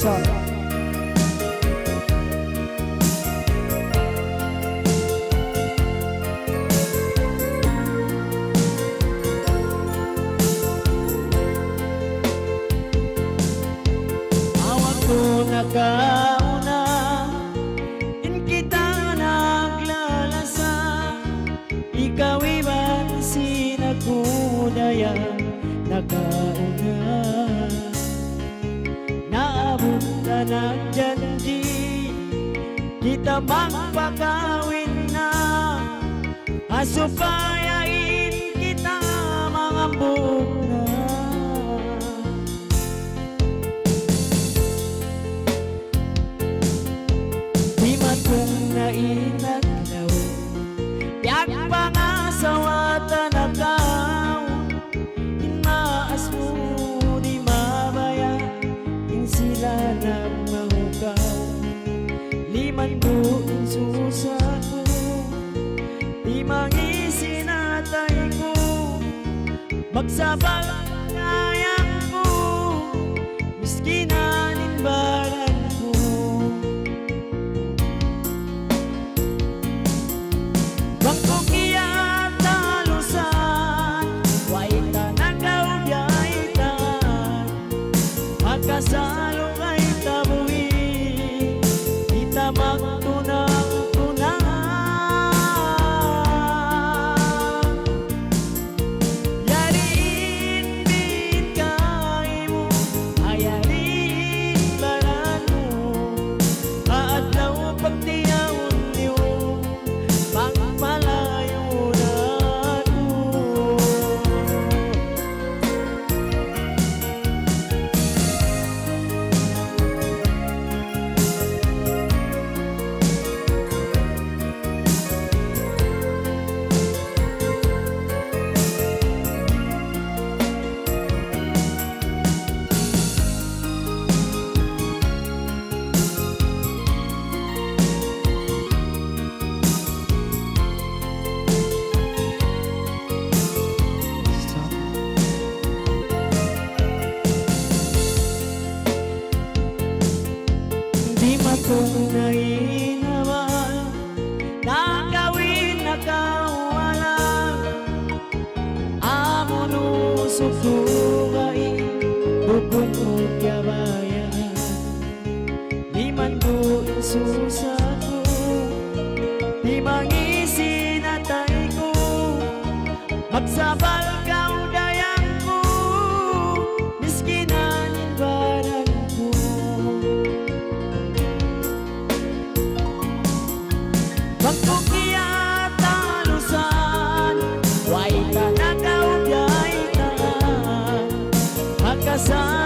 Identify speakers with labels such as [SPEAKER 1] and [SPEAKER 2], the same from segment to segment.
[SPEAKER 1] السعد God. nandyan di Kita magpagawin na. Asupaya observer. susukain Pupunod kabayan. Di man ko insusa ko Di mangisinatay ko. Magsabal ka udayan fracasar.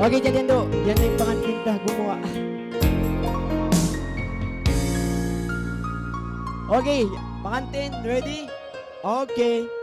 [SPEAKER 2] Okay, Jaliendo. Yan na yung pangantinta gumawa. Okay, pangantin, ready? Okay.